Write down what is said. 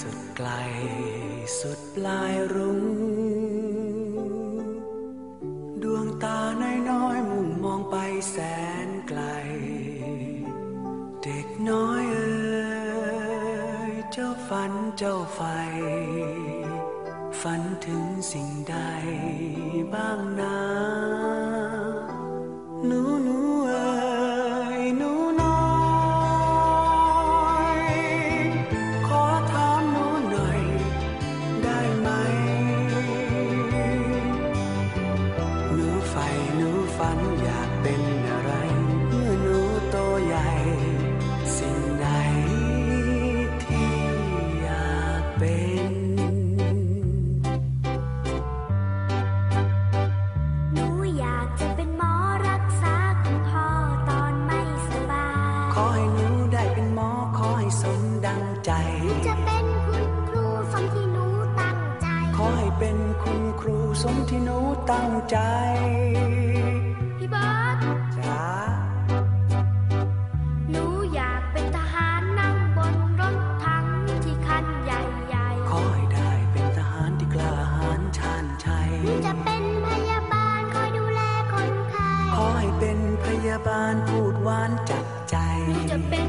สุดไกลสุดปลายรุ้งดวงตาน้อยๆมุ่งมองไปแสนไกล เด็กน้อยเอ๋ยเจ้าฝันเจ้าไฟ ฝันถึงสิ่งใดบ้างนะ ฝันอยากเป็นอะไรเมื่อหนูโตใหญ่ สิ่งใดที่อยากเป็น ขอให้เป็นคุณครูสมที่หนูตั้งใจ พี่บิร์ดจ้าหนูอยากเป็นทหารนั่งบนรถถังที่คันใหญ่ขอให้ได้เป็นทหารที่กล้าหาญชาญชัยๆ หนูจะเป็นพยาบาลคอยดูแลคนไข้ขอให้เป็นพยาบาลพูดหวานจับใจ หนูจะเป็น